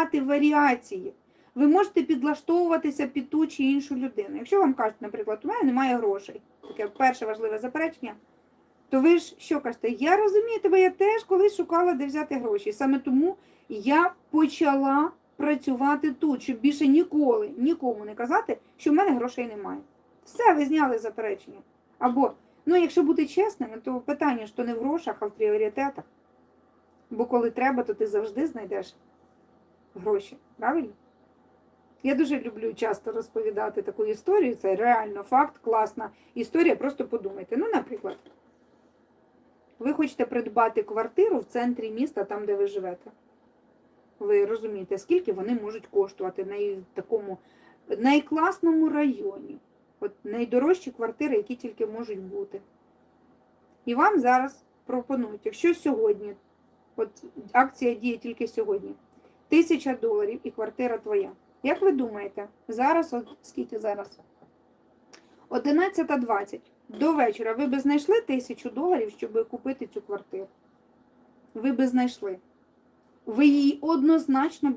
брати варіації. Ви можете підлаштовуватися під ту чи іншу людину. Якщо вам кажуть, наприклад, у мене немає грошей, таке перше важливе заперечення, то ви ж що кажете? Я розумію тебе, я теж колись шукала, де взяти гроші. Саме тому я почала працювати тут, щоб більше ніколи нікому не казати, що в мене грошей немає. Все, ви зняли заперечення. Або, ну, якщо бути чесними, то питання то не в грошах, а в пріоритетах. Бо коли треба, то ти завжди знайдеш гроші. Правильно? Я дуже люблю часто розповідати таку історію. Це реально факт, класна історія. Просто подумайте. Ну, наприклад, ви хочете придбати квартиру в центрі міста, там, де ви живете. Ви розумієте, скільки вони можуть коштувати на такому найкласному районі. От найдорожчі квартири, які тільки можуть бути. І вам зараз пропонують, якщо сьогодні, от акція діє тільки сьогодні, тисяча доларів і квартира твоя. Як ви думаєте, зараз, от скільки зараз? 11.20. До вечора ви би знайшли тисячу доларів, щоб купити цю квартиру? Ви би знайшли. Ви її однозначно